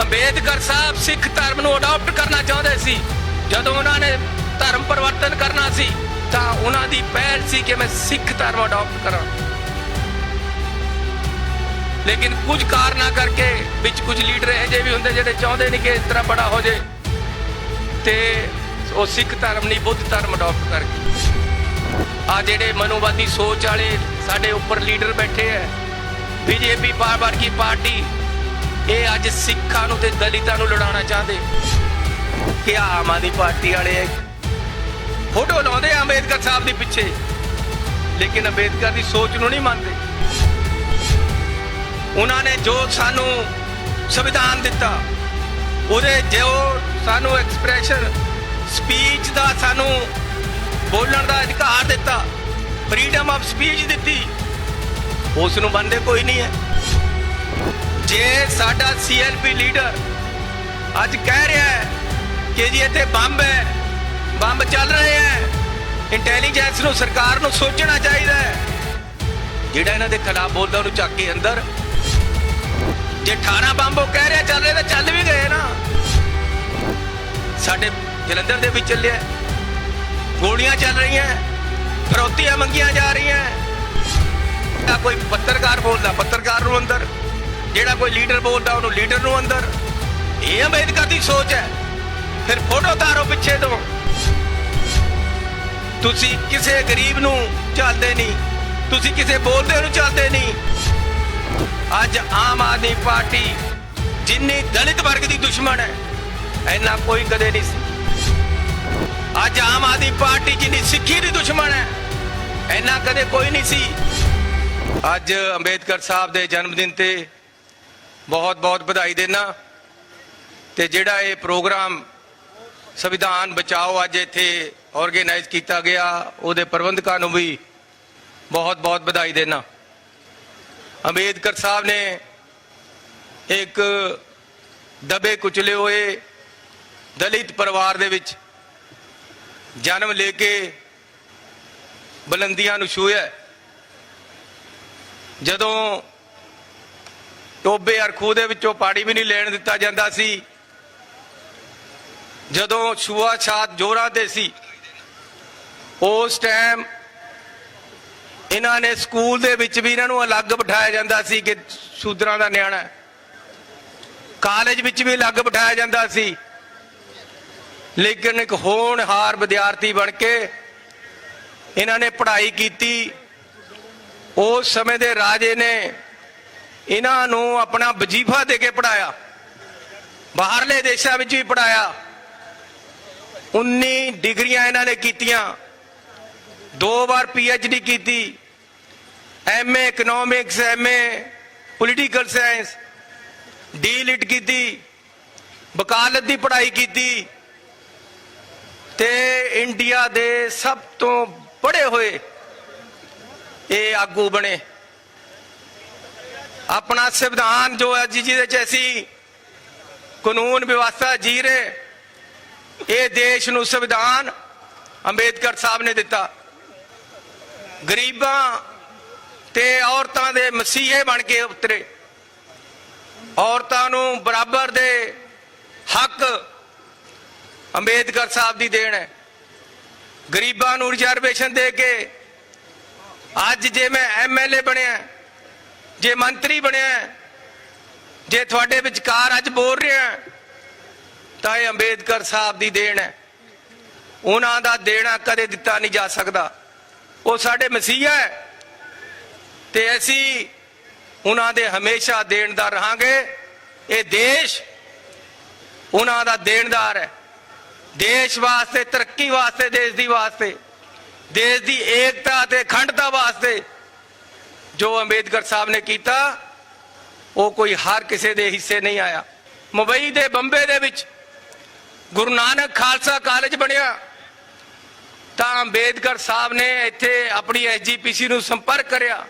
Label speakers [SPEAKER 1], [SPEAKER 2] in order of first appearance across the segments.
[SPEAKER 1] ਅੰਬੇਦਕਰ ਸਾਹਿਬ ਸਿੱਖ ਧਰਮ ਨੂੰ ਅਡਾਪਟ ਕਰਨਾ ਚਾਹੁੰਦੇ ਸੀ। ਜਦੋਂ ਉਹਨਾਂ ਨੇ ਧਰਮ ਪਰਿਵਰਤਨ ਕਰਨਾ ਸੀ, ਤਾਂ ਉਹਨਾਂ ਦੀ ਪਹਿਲ ਸੀ ਕਿ ਮੈਂ ਸਿੱਖ ਧਰਮ ਅਡਾਪਟ ਕਰਾਂ। ਲੇਕਿਨ ਕੁਝ ਕਾਰਨਾਂ ਕਰਕੇ ਵਿੱਚ ਕੁਝ ਲੀਡਰ ਇਹੋ ਜਿਹੇ ਵੀ ਹੁੰਦੇ ਜਿਹੜੇ ਚਾਹੁੰਦੇ ਨਹੀਂ ਕਿ ਇਸ ਤਰ੍ਹਾਂ ਬੜਾ ਹੋ ਜਾਏ ਤੇ ਉਹ ਸਿੱਖ ਧਰਮ ਨਹੀਂ, ਬੁੱਧ ਧਰਮ ਅਡਾਪਟ ਕਰ ਗਏ ਆ ਜਿਹੜੇ ਮਨੋਵਾਦੀ ਸੋਚ ਵਾਲੇ ਸਾਡੇ ਉੱਪਰ ਲੀਡਰ ਬੈਠੇ ਐ ਬੀਜੇਪੀ ਬਾਰ-ਬਾਰ ਕੀ ਪਾਰਟੀ ਇਹ ਅੱਜ ਸਿੱਖਾਂ ਨੂੰ ਤੇ ਦਲਿਤਾਂ ਨੂੰ ਲੜਾਉਣਾ ਚਾਹੁੰਦੇ। ਕਿ ਆਮ ਆਦਮੀ ਪਾਰਟੀ ਵਾਲੇ ਫੋਟੋ ਲਾਉਂਦੇ ਆ ਅੰਬੇਦਕਰ ਸਾਹਿਬ ਦੇ ਪਿੱਛੇ। ਲੇਕਿਨ ਅੰਬੇਦਕਰ ਦੀ ਸੋਚ ਨੂੰ ਨਹੀਂ ਮੰਨਦੇ। ਉਹਨਾਂ ਨੇ ਜੋ ਸਾਨੂੰ ਸੰਵਿਧਾਨ ਦਿੱਤਾ, ਉਹਦੇ ਜੋ ਸਾਨੂੰ ਐਕਸਪ੍ਰੈਸ਼ਨ ਸਪੀਚ ਦਾ ਸਾਨੂੰ ਬੋਲਣ ਦਾ ਅਧਿਕਾਰ ਦਿੱਤਾ ਫਰੀडम ਆਫ ਸਪੀਚ ਦਿੱਤੀ, ਉਸ ਨੂੰ ਮੰਨਦੇ ਕੋਈ ਨਹੀਂ ਹੈ। ਜੇ ਸਾਡਾ ਸੀਐਲਪੀ ਲੀਡਰ ਅੱਜ ਕਹਿ ਰਿਹਾ ਹੈ ਕਿ ਜੀ ਇੱਥੇ ਬੰਬ ਹੈ, ਬੰਬ ਚੱਲ ਰਹੇ ਹੈ ਇੰਟੈਲੀਜੈਂਸ ਨੂੰ, ਸਰਕਾਰ ਨੂੰ ਸੋਚਣਾ ਚਾਹੀਦਾ ਹੈ। ਜਿਹੜਾ ਇਹਨਾਂ ਦੇ ਖਿਲਾਫ ਬੋਲਦਾ, ਉਹਨੂੰ ਚੱਕ ਕੇ ਅੰਦਰ। ਜੇ 18 ਬੰਬ ਉਹ ਕਹਿ ਰਿਹਾ, ਚੱਲ ਰਹੇ ਤਾਂ ਚੱਲ ਵੀ ਗਏ ਨਾ। ਸਾਡੇ ਜਲੰਧਰ ਦੇ ਵਿੱਚ ਚੱਲਿਆ, ਗੋਲੀਆਂ ਚੱਲ ਰਹੀਆਂ, ਫਰੋਤੀਆਂ ਮੰਗੀਆਂ ਜਾ ਰਹੀਆਂ। ਕੋਈ ਪੱਤਰਕਾਰ ਬੋਲਦਾ, ਪੱਤਰਕਾਰ ਨੂੰ ਅੰਦਰ। ਜਿਹੜਾ ਕੋਈ ਲੀਡਰ ਬੋਲਦਾ, ਉਹਨੂੰ ਲੀਡਰ ਨੂੰ ਅੰਦਰ। ਇਹ ਅੰਬੇਦਕਰ ਦੀ ਸੋਚ ਹੈ। ਫਿਰ ਫੋਟੋ ਤਾਰੋ ਪਿੱਛੇ ਤੋਂ। ਤੁਸੀਂ ਕਿਸੇ ਗਰੀਬ ਨੂੰ ਚੱਲਦੇ ਨਹੀਂ। ਤੁਸੀਂ ਕਿਸੇ ਬੋਲਦੇ ਨੂੰ ਚੱਲਦੇ ਨਹੀਂ। ਅੱਜ ਆਮ ਆਦਮੀ ਪਾਰਟੀ ਜਿੰਨੀ ਦਲਿਤ ਵਰਗ ਦੀ ਦੁਸ਼ਮਣ ਹੈ ਐਨਾ ਕੋਈ ਕਦੇ ਨਹੀਂ ਸੀ। ਅੱਜ ਆਮ ਆਦਮੀ ਪਾਰਟੀ ਜਿੰਨੀ ਸਿੱਖੀ ਦੀ ਦੁਸ਼ਮਣ ਹੈ ਐਨਾ ਕਦੇ ਕੋਈ ਨਹੀਂ ਸੀ। ਅੱਜ ਅੰਬੇਦਕਰ ਸਾਹਿਬ ਦੇ ਜਨਮ ਦਿਨ ਤੇ ਬਹੁਤ ਬਹੁਤ ਵਧਾਈ ਦੇਣਾ ਤੇ ਜਿਹੜਾ ਇਹ ਪ੍ਰੋਗਰਾਮ ਸੰਵਿਧਾਨ ਬਚਾਓ ਅੱਜ ਇੱਥੇ ਆਰਗੇਨਾਈਜ਼ ਕੀਤਾ ਗਿਆ, ਉਹਦੇ ਪ੍ਰਬੰਧਕਾਂ ਨੂੰ ਵੀ ਬਹੁਤ ਬਹੁਤ ਵਧਾਈ ਦੇਣਾ ਅੰਬੇਦਕਰ ਸਾਹਿਬ ਨੇ ਇੱਕ ਦਬੇ ਕੁਚਲੇ ਹੋਏ ਦਲਿਤ ਪਰਿਵਾਰ ਦੇ ਵਿੱਚ ਜਨਮ ਲੈ ਕੇ ਬੁਲੰਦੀਆਂ ਨੂੰ ਛੂਹਿਆ। ਜਦੋਂ ਟੋਬੇ ਅਰ ਖੂਹ ਦੇ ਵਿੱਚੋਂ ਪਾਣੀ ਵੀ ਨਹੀਂ ਲੈਣ ਦਿੱਤਾ ਜਾਂਦਾ ਸੀ। ਜਦੋਂ ਛੂਆ ਛਾਤ ਜੋਰਾਂ ਤੇ ਸੀ, ਉਸ ਟਾਈਮ ਇਹਨਾਂ ਨੇ ਸਕੂਲ ਦੇ ਵਿੱਚ ਵੀ ਇਹਨਾਂ ਨੂੰ ਅਲੱਗ ਬਿਠਾਇਆ ਜਾਂਦਾ ਸੀ ਕਿ ਸ਼ੂਦਰਾਂ ਦਾ ਨਿਆਣਾ ਕਾਲਜ ਵਿੱਚ ਵੀ ਅਲੱਗ ਬਿਠਾਇਆ ਜਾਂਦਾ ਸੀ। ਲੇਕਿਨ ਇੱਕ ਹੋਣਹਾਰ ਵਿਦਿਆਰਥੀ ਬਣ ਕੇ ਇਹਨਾਂ ਨੇ ਪੜ੍ਹਾਈ ਕੀਤੀ। ਉਸ ਸਮੇਂ ਦੇ ਰਾਜੇ ਨੇ ਇਹਨਾਂ ਨੂੰ ਆਪਣਾ ਵਜ਼ੀਫਾ ਦੇ ਕੇ ਪੜਾਇਆ ਬਾਹਰਲੇ ਦੇਸ਼ਾਂ ਵਿੱਚ ਵੀ ਪੜਾਇਆ 19 ਡਿਗਰੀਆਂ ਇਹਨਾਂ ਨੇ ਕੀਤੀਆਂ। ਦੋ ਵਾਰ ਪੀਐਚਡੀ ਕੀਤੀ। MA economics MA political science D DLitt ਕੀਤੀ। ਵਕਾਲਤ ਦੀ ਪੜ੍ਹਾਈ ਕੀਤੀ। ਤੇ ਇੰਡੀਆ ਦੇ ਸਭ ਤੋਂ ਪੜ੍ਹੇ ਹੋਏ ਇਹ ਆਗੂ ਬਣੇ। ਆਪਣਾ ਸੰਵਿਧਾਨ ਜੋ ਹੈ ਜੀ, ਜਿਹਦੇ ਚ ਅਸੀਂ ਕਾਨੂੰਨ ਵਿਵਸਥਾ ਜੀ ਰਹੇ ਇਹ ਦੇਸ਼ ਨੂੰ ਸੰਵਿਧਾਨ ਅੰਬੇਦਕਰ ਸਾਹਿਬ ਨੇ ਦਿੱਤਾ। ਗਰੀਬਾਂ ਤੇ ਔਰਤਾਂ ਦੇ ਮਸੀਹੇ ਬਣ ਕੇ ਉਤਰੇ। ਔਰਤਾਂ ਨੂੰ ਬਰਾਬਰ ਦੇ ਹੱਕ ਅੰਬੇਦਕਰ ਸਾਹਿਬ ਦੀ ਦੇਣ ਹੈ। ਗਰੀਬਾਂ ਨੂੰ ਰਿਜ਼ਰਵੇਸ਼ਨ ਦੇ ਕੇ ਅੱਜ ਜੇ ਮੈਂ ਐਮਐਲਏ ਬਣਿਆ ਜੇ ਮੰਤਰੀ ਬਣਿਆ ਜੇ ਤੁਹਾਡੇ ਵਿਚਕਾਰ ਅੱਜ ਬੋਲ ਰਿਹਾ ਤਾਂ ਇਹ ਅੰਬੇਦਕਰ ਸਾਹਿਬ ਦੀ ਦੇਣ ਹੈ। ਉਹਨਾਂ ਦਾ ਦੇਣਾ ਕਦੇ ਦਿੱਤਾ ਨਹੀਂ ਜਾ ਸਕਦਾ। ਉਹ ਸਾਡੇ ਮਸੀਹਾ ਹੈ ਤੇ ਅਸੀਂ ਉਹਨਾਂ ਦੇ ਹਮੇਸ਼ਾ ਦੇਣਦਾਰ ਰਹਾਂਗੇ। ਇਹ ਦੇਸ਼ ਉਹਨਾਂ ਦਾ ਦੇਣਦਾਰ ਹੈ। ਦੇਸ਼ ਵਾਸਤੇ, ਤਰੱਕੀ ਵਾਸਤੇ, ਦੇਸ਼ ਦੀ ਵਾਸਤੇ, ਦੇਸ਼ ਦੀ ਏਕਤਾ ਤੇ ਅਖੰਡਤਾ ਵਾਸਤੇ ਜੋ ਅੰਬੇਦਕਰ ਸਾਹਿਬ ਨੇ ਕੀਤਾ, ਉਹ ਕੋਈ ਹਰ ਕਿਸੇ ਦੇ ਹਿੱਸੇ ਨਹੀਂ ਆਇਆ। ਮੁੰਬਈ ਦੇ ਬੰਬੇ ਦੇ ਵਿੱਚ ਗੁਰੂ ਨਾਨਕ ਖਾਲਸਾ ਕਾਲਜ ਬਣਿਆ। ਤਾਂ ਅੰਬੇਦਕਰ ਸਾਹਿਬ ਨੇ ਇੱਥੇ ਆਪਣੀ ਐਸਜੀਪੀਸੀ ਨੂੰ ਸੰਪਰਕ ਕਰਿਆ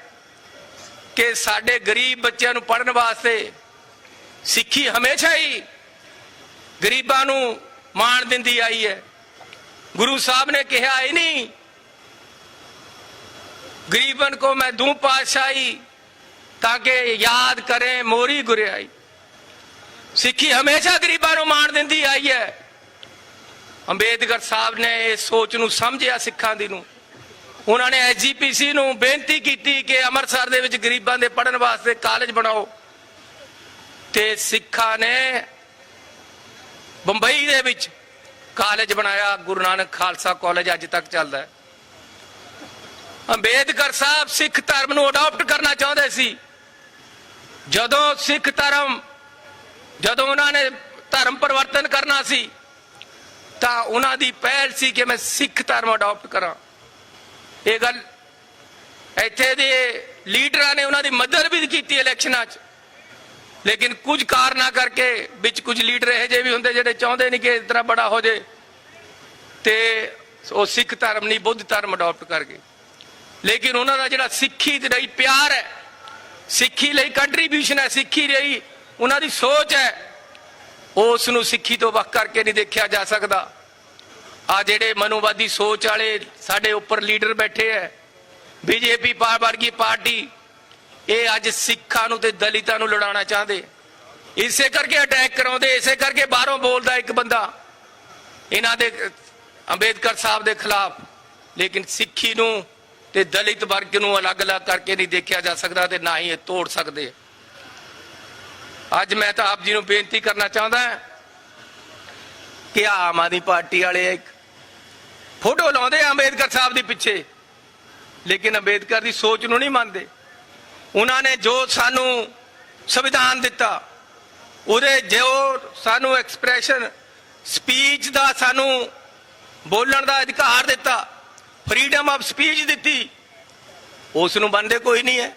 [SPEAKER 1] ਕਿ ਸਾਡੇ ਗਰੀਬ ਬੱਚਿਆਂ ਨੂੰ ਪੜਨ ਵਾਸਤੇ ਸਿੱਖੀ ਹਮੇਸ਼ਾ ਹੀ ਗਰੀਬਾਂ ਨੂੰ ਮਾਣ ਦਿੰਦੀ ਆਈ ਹੈ। ਗੁਰੂ ਸਾਹਿਬ ਨੇ ਕਿਹਾ, ਇਹ ਨਹੀਂ गरीबन को मैं दूं पातशाही ताकि याद करें मोरी गुरियाई ਸਿੱਖੀ ਹਮੇਸ਼ਾ ਗਰੀਬਾਂ ਨੂੰ ਮਾਣ ਦਿੰਦੀ ਆਈ ਹੈ ਅੰਬੇਦਕਰ ਸਾਹਿਬ ਨੇ ਇਹ ਸੋਚ ਨੂੰ ਸਮਝਿਆ ਸਿੱਖਾਂ ਦੀ ਨੂੰ ਉਹਨਾਂ ਨੇ ਐਸਜੀਪੀਸੀ ਨੂੰ ਬੇਨਤੀ ਕੀਤੀ ਕਿ ਅੰਮ੍ਰਿਤਸਰ ਦੇ ਵਿੱਚ ਗਰੀਬਾਂ ਦੇ ਪੜਨ ਵਾਸਤੇ ਕਾਲਜ ਬਣਾਓ ਤੇ ਸਿੱਖਾਂ ਨੇ ਬੰਬਈ ਦੇ ਵਿੱਚ ਕਾਲਜ ਬਣਾਇਆ ਗੁਰੂ ਨਾਨਕ ਖਾਲਸਾ ਕਾਲਜ ਅੱਜ ਤੱਕ ਚੱਲਦਾ ਹੈ ਅੰਬੇਦਕਰ ਸਾਹਿਬ ਸਿੱਖ ਧਰਮ ਨੂੰ ਅਡਾਪਟ ਕਰਨਾ ਚਾਹੁੰਦੇ ਸੀ। ਜਦੋਂ ਸਿੱਖ ਧਰਮ, ਜਦੋਂ ਉਹਨਾਂ ਨੇ ਧਰਮ ਪਰਿਵਰਤਨ ਕਰਨਾ ਸੀ, ਤਾਂ ਉਹਨਾਂ ਦੀ ਪਹਿਲ ਸੀ ਕਿ ਮੈਂ ਸਿੱਖ ਧਰਮ ਅਡਾਪਟ ਕਰਾਂ। ਇਹ ਗੱਲ ਇੱਥੇ ਦੇ ਲੀਡਰਾਂ ਨੇ ਉਹਨਾਂ ਦੀ ਮਦਦ ਵੀ ਕੀਤੀ ਇਲੈਕਸ਼ਨਾਂ 'ਚ। ਲੇਕਿਨ ਕੁਝ ਕਾਰਨਾਂ ਕਰਕੇ ਵਿੱਚ ਕੁਝ ਲੀਡਰ ਇਹੋ ਜਿਹੇ ਵੀ ਹੁੰਦੇ ਜਿਹੜੇ ਚਾਹੁੰਦੇ ਨਹੀਂ ਕਿ ਇਸ ਤਰ੍ਹਾਂ ਬੜਾ ਹੋ ਜੇ ਤੇ ਉਹ ਸਿੱਖ ਧਰਮ ਨਹੀਂ, ਬੁੱਧ ਧਰਮ ਅਡਾਪਟ ਕਰ ਗਏ। ਲੇਕਿਨ ਉਹਨਾਂ ਦਾ ਜਿਹੜਾ ਸਿੱਖੀ ਦੇ ਲਈ ਪਿਆਰ ਹੈ, ਸਿੱਖੀ ਲਈ ਕੰਟਰੀਬਿਊਸ਼ਨ ਹੈ, ਸਿੱਖੀ ਲਈ ਉਹਨਾਂ ਦੀ ਸੋਚ ਹੈ ਉਸ ਨੂੰ ਸਿੱਖੀ ਤੋਂ ਵੱਖ ਕਰਕੇ ਨਹੀਂ ਦੇਖਿਆ ਜਾ ਸਕਦਾ। ਆ ਜਿਹੜੇ ਮਨੋਵਾਦੀ ਸੋਚ ਵਾਲੇ ਸਾਡੇ ਉੱਪਰ ਲੀਡਰ ਬੈਠੇ ਐ ਬੀਜੇਪੀ ਵਰਗੀ ਪਾਰਟੀ, ਇਹ ਅੱਜ ਸਿੱਖਾਂ ਨੂੰ ਤੇ ਦਲਿਤਾਂ ਨੂੰ ਲੜਾਉਣਾ ਚਾਹੁੰਦੇ। ਇਸੇ ਕਰਕੇ ਅਟੈਕ ਕਰਾਉਂਦੇ, ਇਸੇ ਕਰਕੇ ਬਾਹਰੋਂ ਬੋਲਦਾ ਇੱਕ ਬੰਦਾ। ਇਹਨਾਂ ਦੇ, ਅੰਬੇਦਕਰ ਸਾਹਿਬ ਦੇ ਖਿਲਾਫ। ਲੇਕਿਨ ਸਿੱਖੀ ਨੂੰ ਤੇ ਦਲਿਤ ਵਰਗ ਨੂੰ ਅਲੱਗ-ਅਲੱਗ ਕਰਕੇ ਨਹੀਂ ਦੇਖਿਆ ਜਾ ਸਕਦਾ ਤੇ ਨਾ ਹੀ ਇਹ ਤੋੜ ਸਕਦੇ। ਅੱਜ ਮੈਂ ਤਾਂ ਆਪ ਜੀ ਨੂੰ ਬੇਨਤੀ ਕਰਨਾ ਚਾਹੁੰਦਾ ਹਾਂ ਕਿ ਆਮ ਆਦਮੀ ਪਾਰਟੀ ਵਾਲੇ ਇੱਕ ਫੋਟੋ ਲਾਉਂਦੇ ਆ ਅੰਬੇਦਕਰ ਸਾਹਿਬ ਦੇ ਪਿੱਛੇ, ਲੇਕਿਨ ਅੰਬੇਦਕਰ ਦੀ ਸੋਚ ਨੂੰ ਨਹੀਂ ਮੰਨਦੇ। ਉਹਨਾਂ ਨੇ ਜੋ ਸਾਨੂੰ ਸੰਵਿਧਾਨ ਦਿੱਤਾ, ਉਹਦੇ ਜੋ ਸਾਨੂੰ ਐਕਸਪ੍ਰੈਸ਼ਨ ਸਪੀਚ ਦਾ ਸਾਨੂੰ ਬੋਲਣ ਦਾ ਅਧਿਕਾਰ ਦਿੱਤਾ ਫਰੀडम ਆਫ ਸਪੀਚ ਦਿੱਤੀ। ਉਸ ਨੂੰ ਮੰਨਦੇ ਕੋਈ ਨਹੀਂ ਹੈ।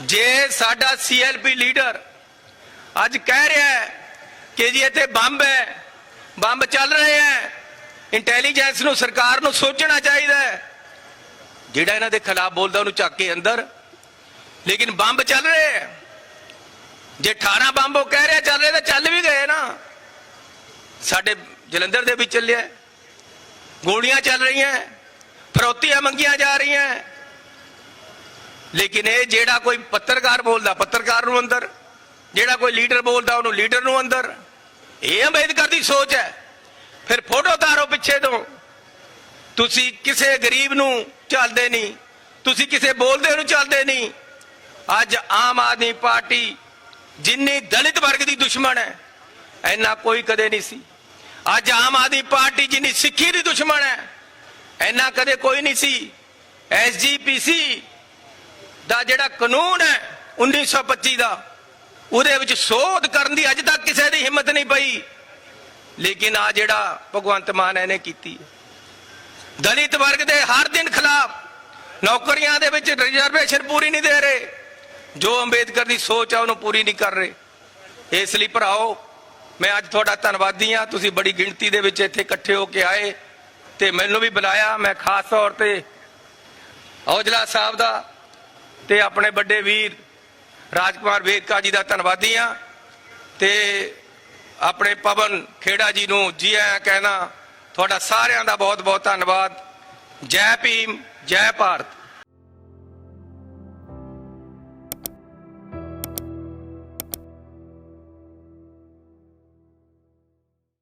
[SPEAKER 1] ਜੇ ਸਾਡਾ ਸੀਐਲਪੀ ਲੀਡਰ ਅੱਜ ਕਹਿ ਰਿਹਾ ਹੈ ਕਿ ਜੀ ਇੱਥੇ ਬੰਬ ਹੈ, ਬੰਬ ਚੱਲ ਰਹੇ ਹੈ, ਇੰਟੈਲੀਜੈਂਸ ਨੂੰ, ਸਰਕਾਰ ਨੂੰ ਸੋਚਣਾ ਚਾਹੀਦਾ ਹੈ। ਜਿਹੜਾ ਇਹਨਾਂ ਦੇ ਖਿਲਾਫ ਬੋਲਦਾ, ਉਹਨੂੰ ਚੱਕ ਕੇ ਅੰਦਰ। ਲੇਕਿਨ ਬੰਬ ਚੱਲ ਰਹੇ ਹੈ। ਜੇ 18 ਬੰਬ ਉਹ ਕਹਿ ਰਿਹਾ, ਚੱਲ ਰਹੇ ਤਾਂ ਚੱਲ ਵੀ ਗਏ ਨਾ। ਸਾਡੇ ਜਲੰਧਰ ਦੇ ਵਿੱਚ ਚੱਲਿਆ ਗੋਲੀਆਂ ਚੱਲ ਰਹੀਆਂ, ਫਰੋਤੀਆਂ ਮੰਗੀਆਂ ਜਾ ਰਹੀਆਂ। ਲੇਕਿਨ ਇਹ ਜਿਹੜਾ ਕੋਈ ਪੱਤਰਕਾਰ ਬੋਲਦਾ, ਪੱਤਰਕਾਰ ਨੂੰ ਅੰਦਰ, ਜਿਹੜਾ ਕੋਈ ਲੀਡਰ ਬੋਲਦਾ, ਉਹਨੂੰ ਲੀਡਰ ਨੂੰ ਅੰਦਰ। ਇਹ ਅੰਬੇਦਕਰ ਦੀ ਸੋਚ ਹੈ। ਫਿਰ ਫੋਟੋ ਤਾਰੋ ਪਿੱਛੇ ਤੋਂ। ਤੁਸੀਂ ਕਿਸੇ ਗਰੀਬ ਨੂੰ ਚੱਲਦੇ ਨਹੀਂ, ਤੁਸੀਂ ਕਿਸੇ ਬੋਲਦੇ ਨੂੰ ਚੱਲਦੇ ਨਹੀਂ। ਅੱਜ ਆਮ ਆਦਮੀ ਪਾਰਟੀ ਜਿੰਨੀ ਦਲਿਤ ਵਰਗ ਦੀ ਦੁਸ਼ਮਣ ਹੈ ਐਨਾ ਕੋਈ ਕਦੇ ਨਹੀਂ ਸੀ। ਅੱਜ ਆਮ ਆਦਮੀ ਪਾਰਟੀ ਜਿੰਨੀ ਸਿੱਖੀ ਦੀ ਦੁਸ਼ਮਣ ਹੈ, ਇੰਨਾ ਕਦੇ ਕੋਈ ਨਹੀਂ ਸੀ। ਐਸਜੀਪੀਸੀ ਦਾ ਜਿਹੜਾ ਕਾਨੂੰਨ ਹੈ 1925 ਦਾ, ਉਹਦੇ ਵਿੱਚ ਸੋਧ ਕਰਨ ਦੀ ਅੱਜ ਤੱਕ ਕਿਸੇ ਦੀ ਹਿੰਮਤ ਨਹੀਂ ਪਈ। ਲੇਕਿਨ ਆ ਜਿਹੜਾ ਭਗਵੰਤ ਮਾਨ ਇਹਨੇ ਕੀਤੀ ਦਲਿਤ ਵਰਗ ਦੇ ਹਰ ਦਿਨ ਖਿਲਾਫ ਨੌਕਰੀਆਂ ਦੇ ਵਿੱਚ ਰਿਜ਼ਰਵੇਸ਼ਨ ਪੂਰੀ ਨਹੀਂ ਦੇ ਰਹੇ। ਜੋ ਅੰਬੇਦਕਰ ਦੀ ਸੋਚ ਆ, ਉਹਨੂੰ ਪੂਰੀ ਨਹੀਂ ਕਰ ਰਹੇ। ਇਸ ਲਈ ਭਰਾਓ ਮੈਂ ਅੱਜ ਤੁਹਾਡਾ ਧੰਨਵਾਦੀ ਆ ਤੁਸੀਂ ਬੜੀ ਗਿਣਤੀ ਦੇ ਵਿੱਚ ਇੱਥੇ ਇਕੱਠੇ ਹੋ ਕੇ ਆਏ ਤੇ ਮੈਨੂੰ ਵੀ ਬੁਲਾਇਆ। ਮੈਂ ਖਾਸ ਤੌਰ ਤੇ ਔਜਲਾ ਸਾਹਿਬ ਦਾ ਤੇ ਆਪਣੇ ਵੱਡੇ ਵੀਰ ਰਾਜਕੁਮਾਰ ਵੇਦਕਾ ਜੀ ਦਾ ਧੰਨਵਾਦੀ ਆ ਤੇ ਆਪਣੇ ਪਵਨ ਖੇੜਾ ਜੀ ਨੂੰ ਜੀ ਆਇਆਂ ਕਹਿਣਾ, ਤੁਹਾਡਾ ਸਾਰਿਆਂ ਦਾ ਬਹੁਤ ਬਹੁਤ ਧੰਨਵਾਦ। ਜੈ ਭੀਮ, ਜੈ ਭਾਰਤ।